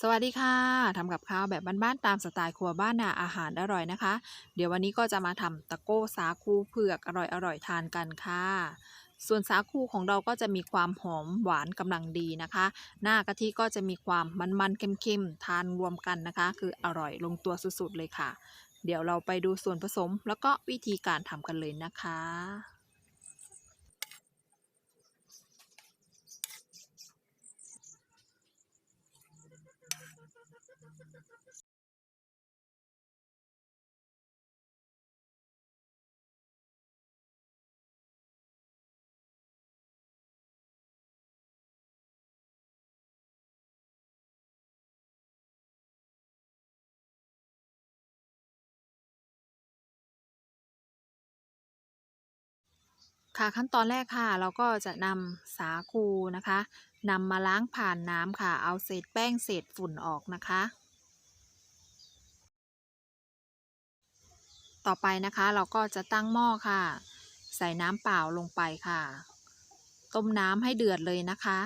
สวัสดีค่ะทำกับข้าวแบบบ้านๆตามสไตล์ครัวบ้านนาอาหารอร่อยนะคะ เดี๋ยววันนี้ก็จะมาทำตะโก้สาคูเผือกอร่อยๆทานกันค่ะ ส่วนสาคูของเราก็จะมีความหอมหวานกำลังดีนะคะ หน้ากะทิก็จะมีความมันๆเค็มๆทานรวมกันนะคะ คืออร่อยลงตัวสุดๆเลยค่ะ เดี๋ยวเราไปดูส่วนผสมแล้วก็วิธีการทำกันเลยนะคะ ค่ะขั้นตอนแรกค่ะเราก็จะนำสาคูนะคะนำมาล้างผ่านน้ำค่ะ เอาเศษแป้งเศษฝุ่นออกนะคะ ต่อไปนะคะ เราก็จะตั้งหม้อค่ะ ใส่น้ำเปล่าลงไปค่ะ ต้มน้ำให้เดือดเลยนะคะ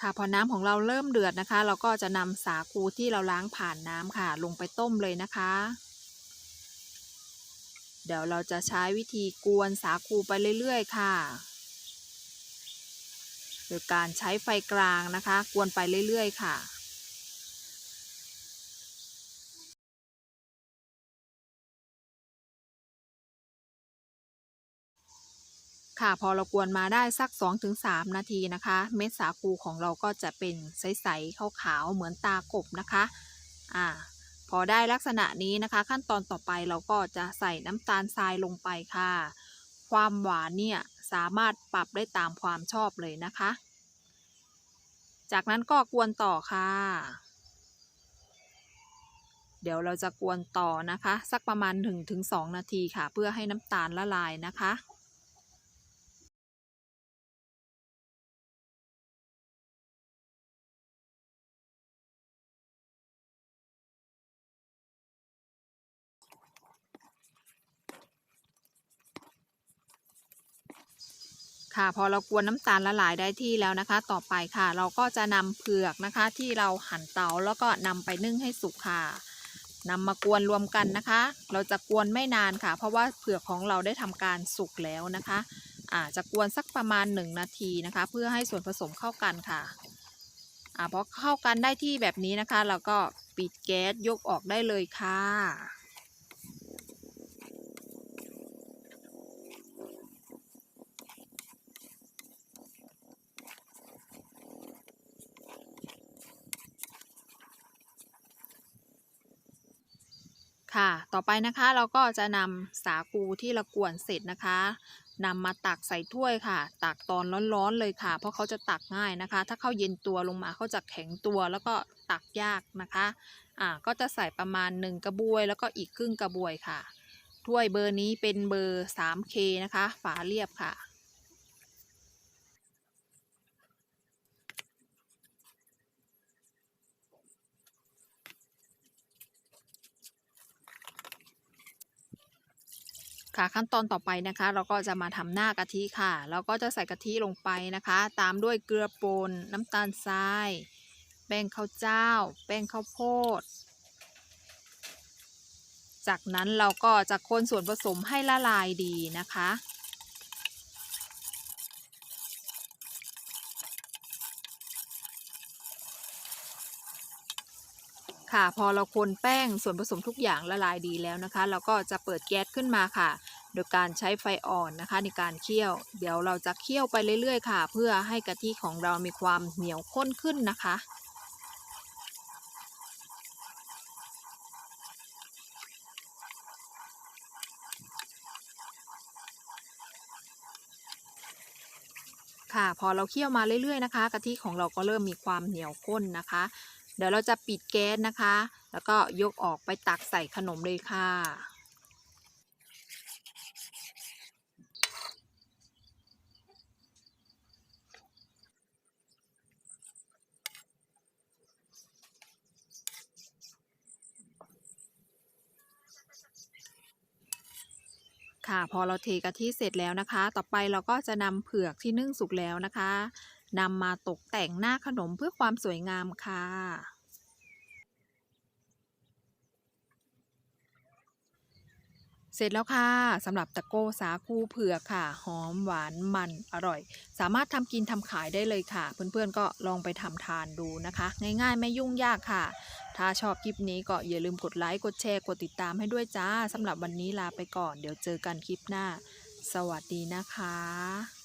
ค่ะพอน้ำของเราเริ่มเดือดนะคะ เราก็จะนำสาคูที่เราล้างผ่านน้ำค่ะ ลงไปต้มเลยนะคะ เดี๋ยวเราจะใช้วิธีกวนสาคูไปเรื่อยๆ ค่ะ โดยการใช้ไฟกลางนะคะ กวนไปเรื่อย ๆ ค่ะค่ะพอเรากวนมาได้สัก 2-3 นาทีนะคะ เม็ดสาคูของเราก็จะเป็นใสๆขาวๆเหมือนตากบนะคะอ่าพอได้ลักษณะนี้นะคะ ขั้นตอนต่อไปเราก็จะใส่น้ำตาลทรายลงไปค่ะ ความหวานเนี่ย สามารถปรับได้ตามความชอบเลยนะคะ จากนั้นก็กวนต่อค่ะ เดี๋ยวเราจะกวนต่อนะคะ สักประมาณ 1-2 นาทีค่ะ เพื่อให้น้ำตาลละลายนะคะ ค่ะ พอเรากวนน้ำตาลละลายได้ที่แล้วนะคะ ต่อไปค่ะ เราก็จะนำเผือกนะคะ ที่เราหั่นเตาแล้วก็นำไปนึ่งให้สุกค่ะนำมากวนรวมกันนะคะ เราจะกวนไม่นานค่ะ เพราะว่าเผือกของเราได้ทำการสุกแล้วนะคะอาจะกวนสักประมาณ 1 นาทีนะคะ เพื่อให้ส่วนผสมเข้ากันค่ะอ่าพอเข้ากันได้ที่แบบนี้นะคะ เราก็ปิดแก๊สยกออกได้เลยค่ะ ค่ะ ต่อไปนะคะเราก็จะนำสาคูที่เรากวนเสร็จนะคะนำมาตักใส่ถ้วยค่ะ ตักตอนร้อนๆเลยค่ะ เพราะเขาจะตักง่ายนะคะ ถ้าเขาเย็นตัวลงมาเขาจะแข็งตัวแล้วก็ตักยากนะคะอ่าก็จะใส่ประมาณ 1 กระบวย แล้วก็อีกครึ่งกระบวยค่ะ ถ้วยเบอร์นี้เป็นเบอร์ 3K นะคะ ฝาเรียบค่ะ ค่ะขั้นตอนต่อไปนะคะ เราก็จะมาทำหน้ากะทิค่ะ เราก็จะใส่กะทิลงไปนะคะ ตามด้วยเกลือป่นน้ำตาลทราย แป้งข้าวเจ้า แป้งข้าวโพด จากนั้นเราก็จะคนส่วนผสมให้ละลายดีนะคะ ค่ะ พอเราคนแป้งส่วนผสมทุกอย่างละลายดีแล้วนะคะ เราก็จะเปิดแก๊สขึ้นมาค่ะ โดยการใช้ไฟอ่อนนะคะ ในการเคี่ยว เดี๋ยวเราจะเคี่ยวไปเรื่อยๆ ค่ะ เพื่อให้กะทิของเรามีความเหนียวข้นขึ้นนะคะค่ะพอเราเคี่ยวมาเรื่อยๆนะคะ กะทิของเราก็เริ่มมีความเหนียวข้นนะคะ เดี๋ยวเราจะปิดแก๊สนะคะ แล้วก็ยกออกไปตักใส่ขนมเลยค่ะค่ะพอเราเทกะทิเสร็จแล้วนะคะ ต่อไปเราก็จะนำเผือกที่นึ่งสุกแล้วนะคะ นำมาตกแต่งหน้าขนมเพื่อความสวยงามค่ะ เสร็จแล้วค่ะสำหรับตะโก้สาคูเผือกค่ะ หอมหวานมันอร่อย สามารถทำกินทำขายได้เลยค่ะ เพื่อนๆก็ลองไปทำทานดูนะคะ ง่ายๆ ไม่ยุ่งยากค่ะ ถ้าชอบคลิปนี้ก็อย่าลืมกดไลค์ กดแชร์ กดติดตามให้ด้วยจ้าสำหรับวันนี้ลาไปก่อน เดี๋ยวเจอกันคลิปหน้า สวัสดีนะคะ